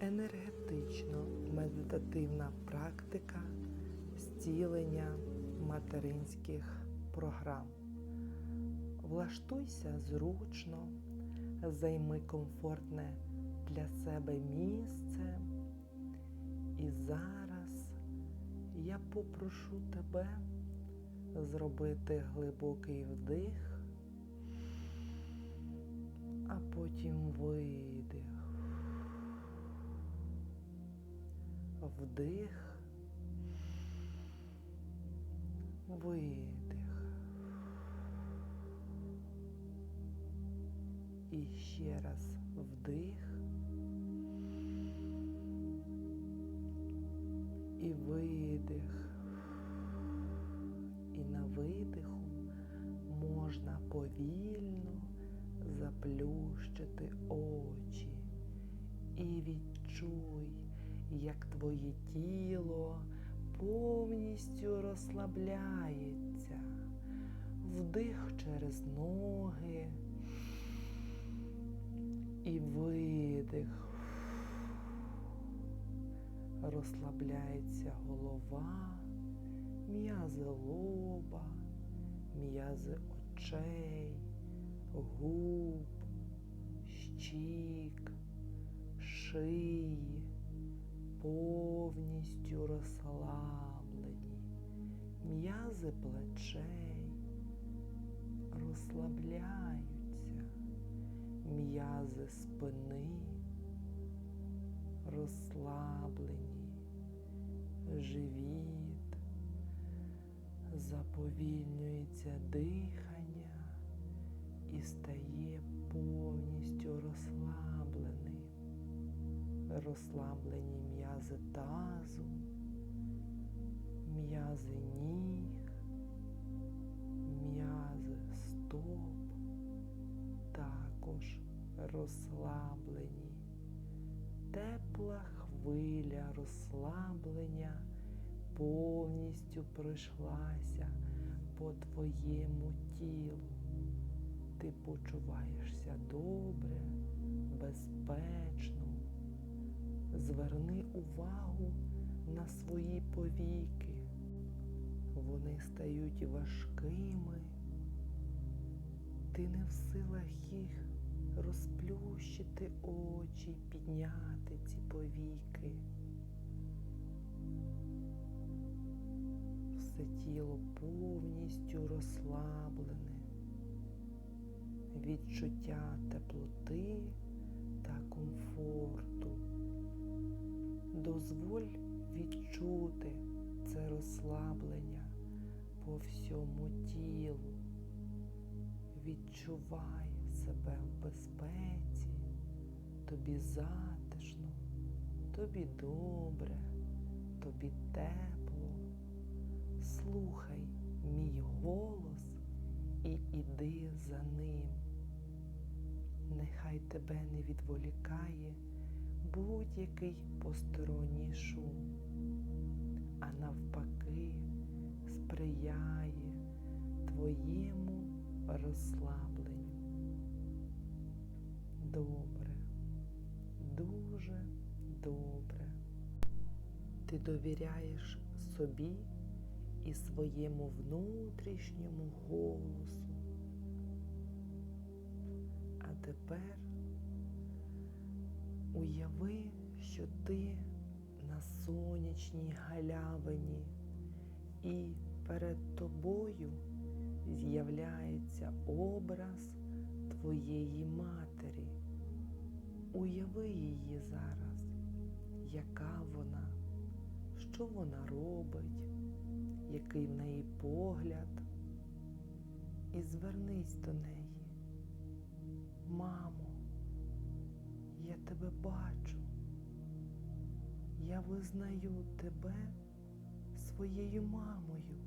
енергетично-медитативна практика зцілення материнських програм. Влаштуйся зручно, займи комфортне для себе місце. І зараз я попрошу тебе зробити глибокий вдих, а потім видих. Вдих, видих. І ще раз вдих. І видих. І на видиху можна повільно заплющити очі і відчуй, як твоє тіло повністю розслабляється, вдих через ноги. І видих. Розслабляється голова, м'язи лоба, м'язи очей, губ, щік, шиї, повністю розслаблені, м'язи плечей розслабляються, м'язи спини розслаблені, живіт, заповільнюється дихання і стає повністю розслабленим. Розслаблені м'язи тазу, м'язи ніг, м'язи стоп, також розслаблені тепла хвиля розслаблення повністю пройшлася по твоєму тілу. Ти почуваєшся добре, безпечно. Зверни увагу на свої повіки. Вони стають важкими. Ти не в силах їх розплющити очі, підняти ці повіки. Все тіло повністю розслаблене, відчуття теплоти та комфорту. Дозволь відчути це розслаблення по всьому тілу. Відчувай себе в безпеці, тобі затишно, тобі добре, тобі тепло. Слухай мій голос і іди за ним. Нехай тебе не відволікає будь-який посторонній шум, а навпаки сприяє твоєму розслабленню. Добре, дуже добре. Ти довіряєш собі і своєму внутрішньому голосу. А тепер уяви, що ти на сонячній галявині і перед тобою з'являється образ твоєї матері. Уяви її зараз, яка вона, що вона робить, який в неї погляд. І звернись до неї. Мамо, я тебе бачу. Я визнаю тебе своєю мамою.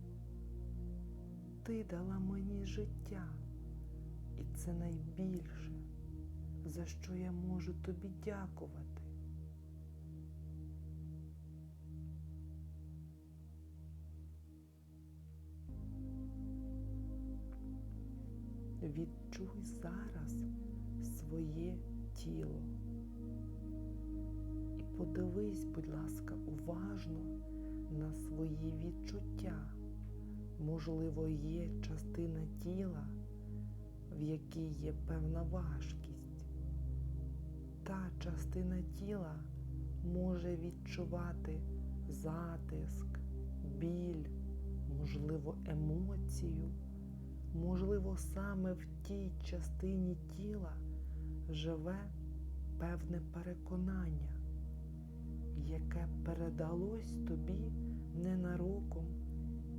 Ти дала мені життя, і це найбільше, за що я можу тобі дякувати. Відчуй зараз своє тіло подивись, будь ласка, уважно на свої відчуття. Можливо, є частина тіла, в якій є певна важкість. Та частина тіла може відчувати затиск, біль, можливо, емоцію. Можливо, саме в тій частині тіла живе певне переконання, яке передалось тобі ненароком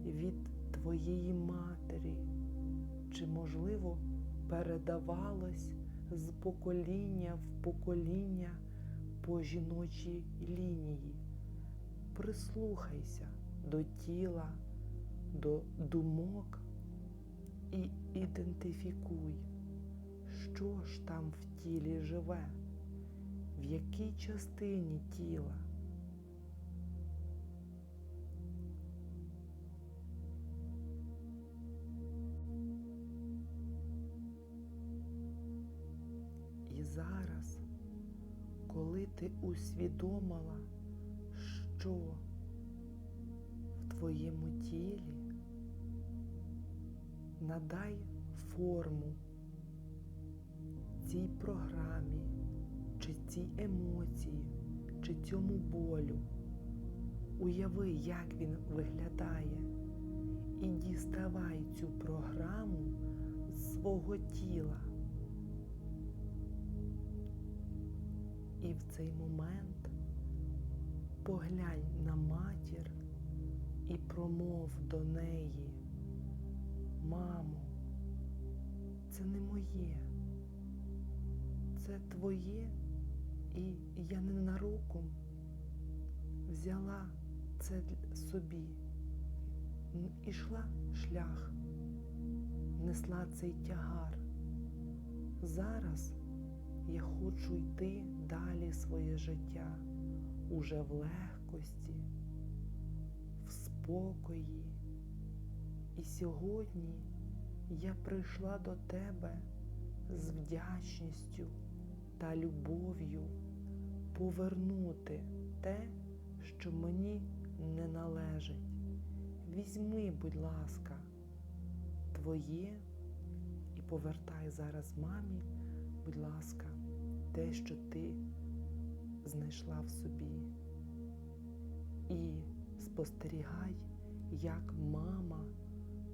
від твоєї матері, чи, можливо, передавалось з покоління в покоління по жіночій лінії. Прислухайся до тіла, до думок і ідентифікуй, що ж там в тілі живе, в якій частині тіла. І зараз, коли ти усвідомила, що в твоєму тілі, надай форму цій програмі, чи цій емоції, чи цьому болю. Уяви, як він виглядає, і діставай цю програму з свого тіла. І в цей момент поглянь на матір і промов до неї. Мамо, це не моє, це твоє, і я ненароком взяла це собі, ішла шлях, несла цей тягар. Зараз я хочу йти далі своє життя уже в легкості, в спокої. І сьогодні я прийшла до тебе з вдячністю та любов'ю повернути те, що мені не належить. Візьми, будь ласка, твоє і повертай зараз мамі, будь ласка, те, що ти знайшла в собі. І спостерігай, як мама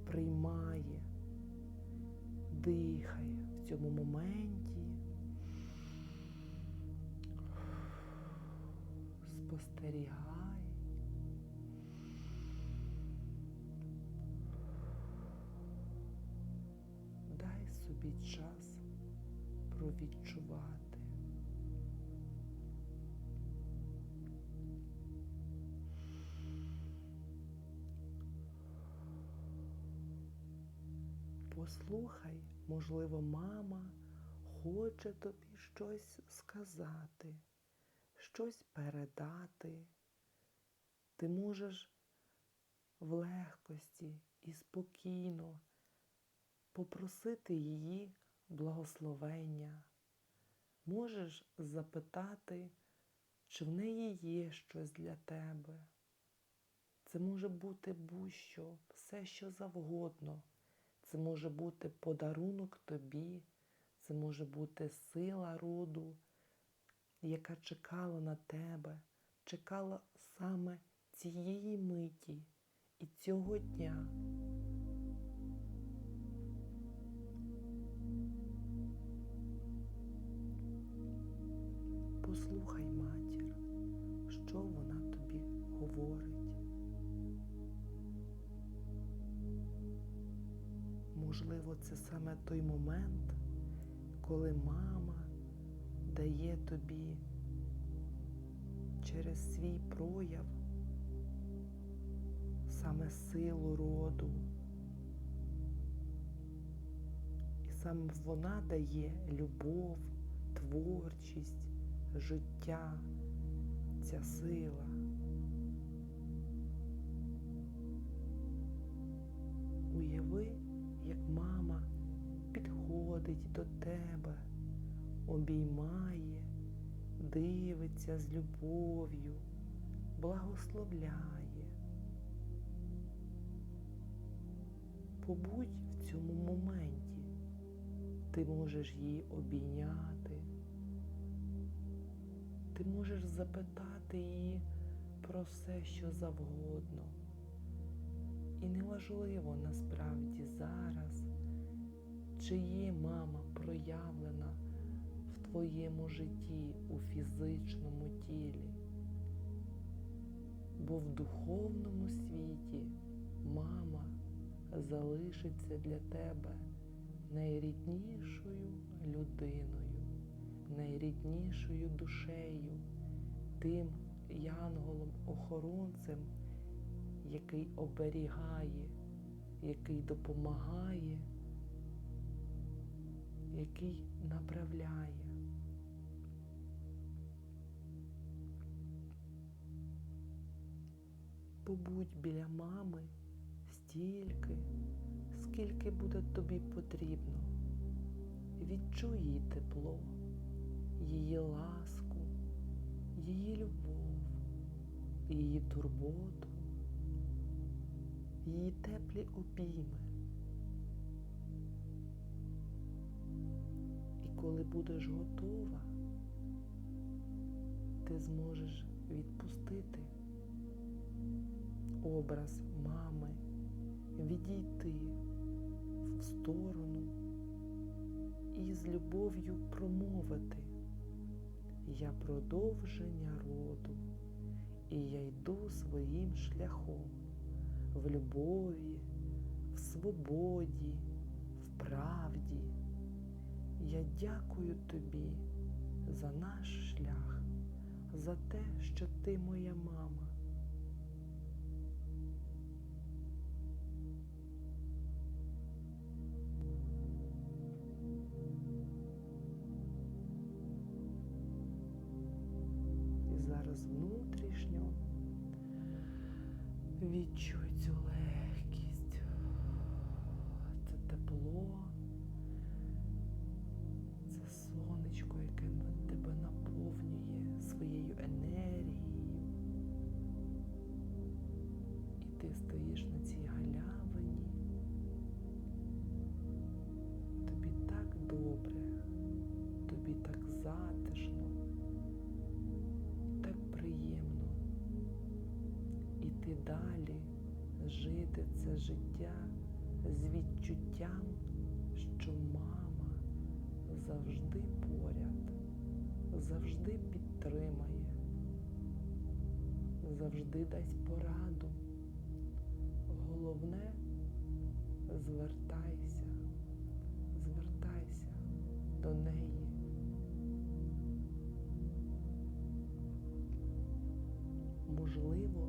приймає, дихає в цьому моменті. Спостерігай. Дай собі час провідчувати. Послухай, можливо, мама хоче тобі щось сказати, щось передати. Ти можеш в легкості і спокійно попросити її благословення. Можеш запитати, чи в неї є щось для тебе. Це може бути будь-що, все що завгодно. Це може бути подарунок тобі, це може бути сила роду, яка чекала на тебе, чекала саме цієї миті і цього дня. Послухай матір, що вона тобі говорить. Можливо, це саме той момент, коли мама дає тобі через свій прояв саме силу роду. І саме вона дає любов, творчість, життя, ця сила. Уяви, як мама підходить до тебе, обіймає дивиться з любов'ю, благословляє. Побудь в цьому моменті. Ти можеш її обійняти. Ти можеш запитати її про все, що завгодно. І неважливо насправді зараз, чи є мама проявлена твоєму житті у фізичному тілі. Бо в духовному світі мама залишиться для тебе найріднішою людиною, найріднішою душею, тим янголом-охоронцем, який оберігає, який допомагає, який направляє. Побудь біля мами стільки, скільки буде тобі потрібно. Відчуй її тепло, її ласку, її любов, її турботу, її теплі обійми. І коли будеш готова, ти зможеш відпустити образ мами, відійти в сторону і з любов'ю промовити. Я продовження роду, і я йду своїм шляхом в любові, в свободі, в правді. Я дякую тобі за наш шлях, за те, що ти моя мама. Відчуй цю легкість, далі, жити це життя з відчуттям, що мама завжди поряд, завжди підтримає, завжди дасть пораду. Головне звертайся, звертайся до неї. Можливо,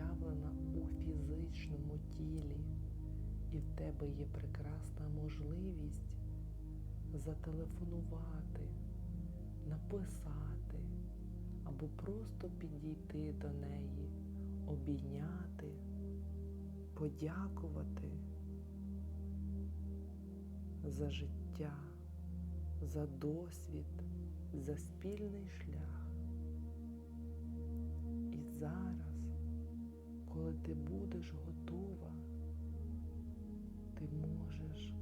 проявлена у фізичному тілі, і в тебе є прекрасна можливість зателефонувати, написати або просто підійти до неї, обійняти, подякувати за життя, за досвід, за спільний шлях. Коли ти будеш готова, ти можеш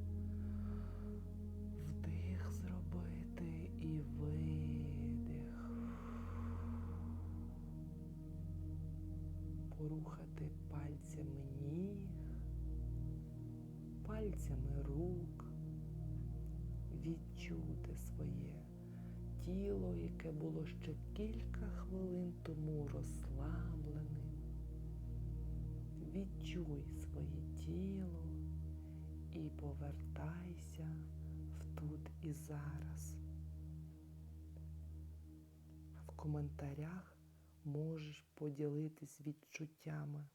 вдих зробити і видих. Порухати пальцями ніг, пальцями рук, відчути своє тіло, яке було ще кілька хвилин тому розслабленим. Відчуй своє тіло і повертайся в тут і зараз. В коментарях можеш поділитись відчуттями.